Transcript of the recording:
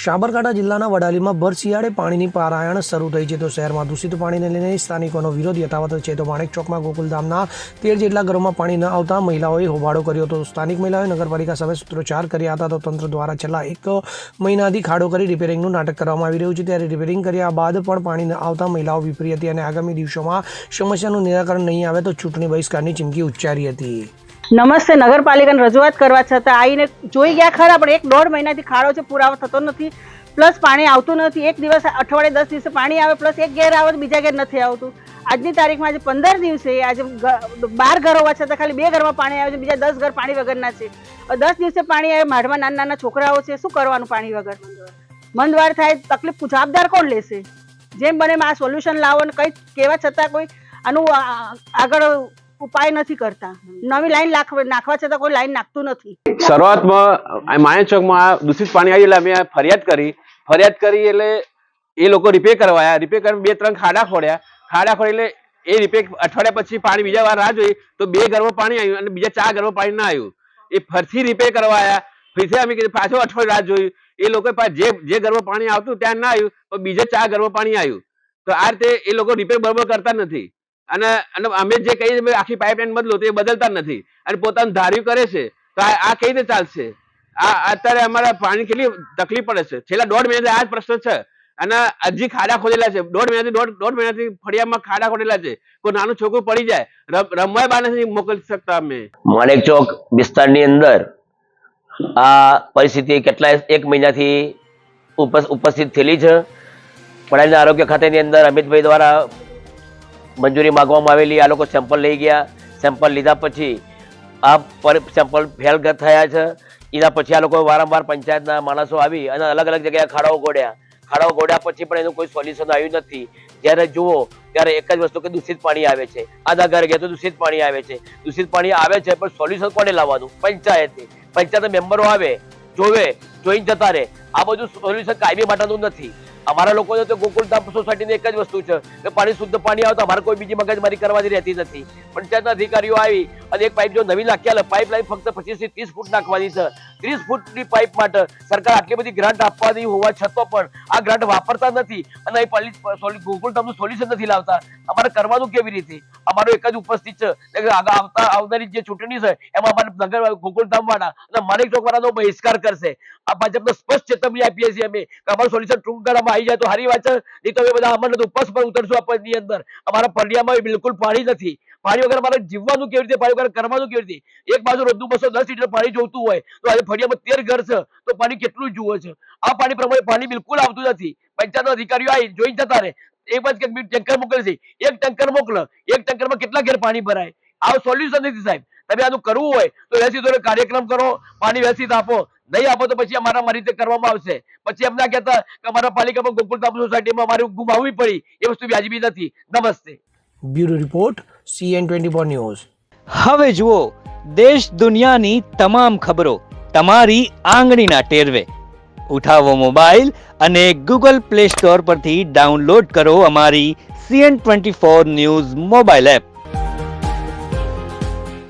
સાબરકાંઠા જિલ્લાના વડાલીમાં ભર શિયાળે પાણીની પારાયણ શરૂ થઈ છે. તો શહેરમાં દૂષિત પાણીને લઈને સ્થાનિકોનો વિરોધ યથાવત છે. તો માણેક ચોકમાં ગોકુલધામના તેર જેટલા ઘરોમાં પાણી ન આવતા મહિલાઓએ હોબાળો કર્યો હતો. સ્થાનિક મહિલાઓએ નગરપાલિકા સામે સૂત્રોચ્ચાર કર્યા હતા. તો તંત્ર દ્વારા છેલ્લા એક મહિનાથી ખાડો કરી રિપેરિંગનું નાટક કરવામાં આવી રહ્યું છે. ત્યારે રિપેરિંગ કર્યા બાદ પણ પાણી ન આવતા મહિલાઓ વિપરી હતી અને આગામી દિવસોમાં સમસ્યાનું નિરાકરણ નહીં આવે તો ચૂંટણી બહિષ્કારની ચીમકી ઉચ્ચારી હતી. નમસ્તે, નગરપાલિકાને રજૂઆત કરવા છતાં આવીને જોઈ ગયા ખરા, પણ એક દોઢ મહિનાથી ખાડો છે, પુરાવો થતો નથી. પ્લસ પાણી આવતું નથી. એક દિવસ અઠવાડિયે દસ દિવસે પાણી આવે, પ્લસ એક ઘેર આવે બીજા ઘેર નથી આવતું. આજની તારીખમાં આજે પંદર દિવસે આજે બાર ઘર હોવા છતાં ખાલી બે ઘરમાં પાણી આવે છે, બીજા દસ ઘર પાણી વગરના છે. દસ દિવસે પાણી આવે, માઢમાં નાના નાના છોકરાઓ છે, શું કરવાનું પાણી વગર? મંદવાર થાય, તકલીફ જવાબદાર કોણ લેશે? જેમ બને આ સોલ્યુશન લાવો ને કંઈ કહેવા છતાં કોઈ આનું આગળ ઉપાય નથી કરતા. નવી લાઈન નાખવા છતાં કોઈ લાઈન નાખતું નથી. શરૂઆતમાં માયા ચોકમાં દૂષિત પાણી આવી એટલે અમે ફરિયાદ કરી. ફરિયાદ કરી એટલે એ લોકો રિપેર કરવાયા. રિપેર કરી બે ત્રણ ખાડા ખોડ્યા ખાડા ખોડી એટલે એ રિપેર અઠવાડિયા પછી પાણી બીજા વાર રાહ જોઈ તો બે ઘરમાં પાણી આવ્યું અને બીજા ચાર ઘરમાં પાણી ના આવ્યું. એ ફરીથી રિપેર કરવાયા. ફરીથી અમે કીધું, પાછો અઠવાડિયું રાહ જોયું. એ લોકો જે જે ઘરમાં પાણી આવતું ત્યાં ના આવ્યું તો બીજા ચાર ઘરમાં પાણી આવ્યું. તો આ રીતે એ લોકો રિપેર બરોબર કરતા નથી. અને અને અમે જે કહીએ આખી પાઇપલાઇન બદલો તો એ બદલતા નથી. અને પોતાનું ધાર્યું કરે છે, તો આ કઈ રીતે ચાલશે? આ અત્યારે અમારા પાણી કેટલી તકલીફ પડે છે. છેલ્લા દોઢ મહિનાથી આ જ પ્રશ્ન છે. અને હજી ખાડા ખોદેલા છે. દોઢ મહિનાથી દોઢ દોઢ મહિનાથી ફળિયામાં ખાડા ખોદેલા છે. કોઈ નાનું છોકરું પડી જાય રમવા રમવાય નથી મોકલી શકતા અમે. માણેક ચોક વિસ્તારની અંદર આ પરિસ્થિતિ કેટલા એક મહિનાથી ઉપસ- ઉપસ્થિત થયેલી છે. પડાઈના આરોગ્ય ખાતાની અંદર અમિતભાઈ દ્વારા મંજૂરી માગવામાં આવેલી, આ લોકો સેમ્પલ લઈ ગયા. સેમ્પલ લીધા પછી આ સેમ્પલ ફેલ થયા છે. એના પછી આ લોકો વારંવાર પંચાયતના માણસો આવી અને અલગ અલગ જગ્યાએ ખાડાઓ ગોડ્યા. ખાડાઓ ગોડ્યા પછી પણ એનું કોઈ સોલ્યુશન આવ્યું નથી. જ્યારે જુઓ, ત્યારે એક જ વસ્તુ કે દૂષિત પાણી આવે છે. આધા ઘર ગયા તો દૂષિત પાણી આવે છે. દૂષિત પાણી આવે છે પણ સોલ્યુશન કોને લાવવાનું? પંચાયતે. પંચાયત મેમ્બરો આવે, જોવે, જોઈને જતા રહે. આ બધું સોલ્યુશન કાયમી માટેનું નથી. અમારા લોકોને તો ગોકુલધામ સોસાયટીની એક જ વસ્તુ છે કે પાણી શુદ્ધ પાણી આવે તો અમારે કોઈ બીજી મગજમારી કરવાની રહેતી નથી. પંચાયતના અધિકારીઓ આવી અને એક પાઇપ જો નવી નાખ્યા આલે પાઇપલાઇન ફક્ત પચીસથી ત્રીસ ફૂટ નાખવાની છે. ત્રીસ ફૂટની પાઇપ માટે સરકાર આટલી બધી ગ્રાન્ટ આપવાની હોવા છતાં પણ આ ગ્રાન્ટ વાપરતા નથી અને એ ગોકુલધામનું સોલ્યુશન નથી લાવતા. અમારે કરવાનું કેવી રીતે? અમારો એક જ ઉપસ્થિત છે. આવતા, આવનારી જે ચૂંટણી છે, એમાં અમારે નગર ગોકુલધામ વાળા અને માણેક ચોક વાળાનો બહિષ્કાર કરશે. આ ભાજપને સ્પષ્ટ ચેતવણી આપીએ છીએ અમે કે અમારું સોલ્યુશન ટૂંક ગાળામાં આવી જાય તો સારી વાત છે. નહીં તો બધા અમર તો ઉપવાસ પર ઉતરશું આ અંદર. અમારા પડિયામાં બિલકુલ પાણી નથી. પાણી વગર અમારે જીવવાનું કેવી રીતે, પાણી વગર કરવાનું કેવી રીતે? એક બાજુ રોજનું બસો દસ લીટર પાણી જોતું હોય, તો આજે ફળિયામાં તેર ઘર છે, તો પાણી કેટલું જુએ છે? આ પાણી પ્રમાણે પાણી બિલકુલ આવતું નથી. પંચાયતના અધિકારીઓ આવી જોઈ જતા રહે. એક બાજુ ટેન્કર મોકલે છે. એક ટેન્કર મોકલો, એક ટેન્કરમાં કેટલા ઘેર પાણી ભરાય? આ સોલ્યુશન નથી સાહેબ. તમે આનું કરવું હોય તો વ્યવસ્થિત કાર્યક્રમ કરો પાણી વ્યવસ્થિત આપો. નહીં આપો તો પછી અમારા મારી રીતે કરવામાં આવશે. પછી એમ ના કહેતા કે અમારા પાલિકામાં ગોકુલધામ સોસાયટીમાં અમારે ગુમાવવી પડી. એ વસ્તુ વ્યાજબી નથી. નમસ્તે. Bureau report CN twenty four news. હવે જુઓ દેશ દુનિયાની તમામ ખબરો તમારી આંગળીના ટેરવે. ઉઠાવો મોબાઈલ અને ગૂગલ પ્લે સ્ટોર પરથી ડાઉનલોડ કરો અમારી CN twenty four news mobile app.